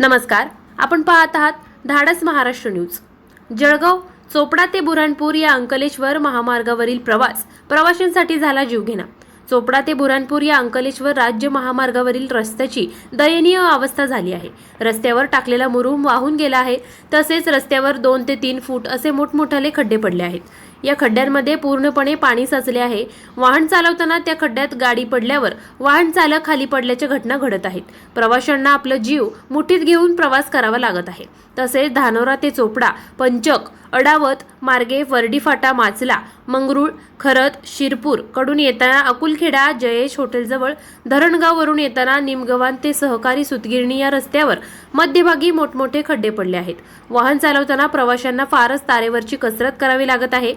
नमस्कार आपण पाहत आहात धाडस महाराष्ट्र न्यूज. जळगाव चोपडा ते बुऱ्हाणपूर या अंकलेश्वर महामार्गावरील प्रवास प्रवाशांसाठी झाला जीवघेणा. चोपडा ते बुऱ्हाणपूर या अंकलेश्वर राज्य महामार्गावरील रस्त्याची दयनीय अवस्था झाली आहे. रस्त्यावर टाकलेला मुरुम वाहून गेला आहे तसेच रस्त्यावर दोन ते तीन फूट असे मोठमोठाले खड्डे पडले आहेत. या खड्ड्यांमध्ये पूर्णपणे पाणी साचले आहे. वाहन चालवताना त्या खड्ड्यात गाडी पडल्यावर वाहन चालक खाली पडल्याच्या घटना घडत आहेत. प्रवाशांना आपलं जीव मुठीत घेऊन प्रवास करावा लागत आहे. तसेच धानोरा ते चोपडा पंचक अडावत मार्गे वर्डी फाटा माचला. मंगरुळ खरत शिरपूरकडून येताना अकुलखेडा जयेश हॉटेलजवळ धरणगाववरून येताना निमगव्हाण ते सहकारी सुतगिरणी या रस्त्यावर मध्यभागी मोठमोठे खड्डे पडले आहेत. वाहन चालवताना प्रवाशांना फारच तारेवरची कसरत करावी लागत आहे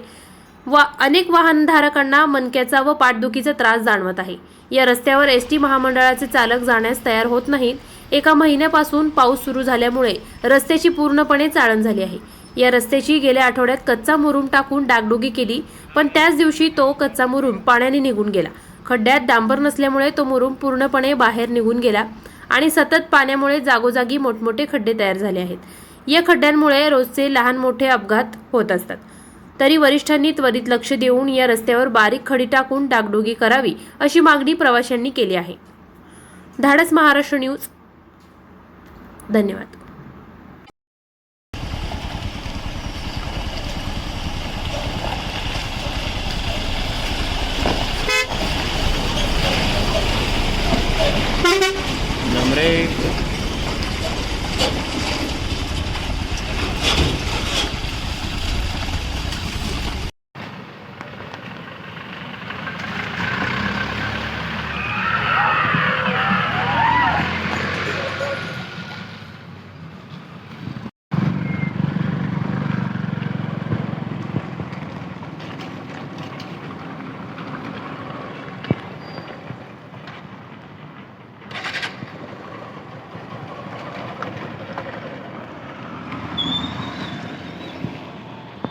वा अनेक वाहनधारकांना मनक्याचा व पाठदुखीचा त्रास जाणवत आहे. या रस्त्यावर एस टी महामंडळाचे चालक जाण्यास तयार होत नाहीत. एका महिन्यापासून पाऊस सुरू झाल्यामुळे रस्त्याची पूर्णपणे चाळण झाली आहे. या रस्त्याची गेल्या आठवड्यात कच्चा मुरुम टाकून डागडुगी केली पण त्याच दिवशी तो कच्चा मुरुम पाण्याने निघून गेला. खड्ड्यात डांबर नसल्यामुळे तो मुरुम पूर्णपणे बाहेर निघून गेला आणि सतत पाण्यामुळे जागोजागी मोठमोठे खड्डे तयार झाले आहेत. या खड्ड्यांमुळे रोजचे लहान मोठे अपघात होत असतात. तरी वरिष्ठांनी त्वरित लक्ष देऊन या रस्त्यावर बारीक खडी टाकून डागडुगी करावी अशी मागणी प्रवाशांनी केली आहे. धाडस महाराष्ट्र न्यूज. धन्यवाद. today.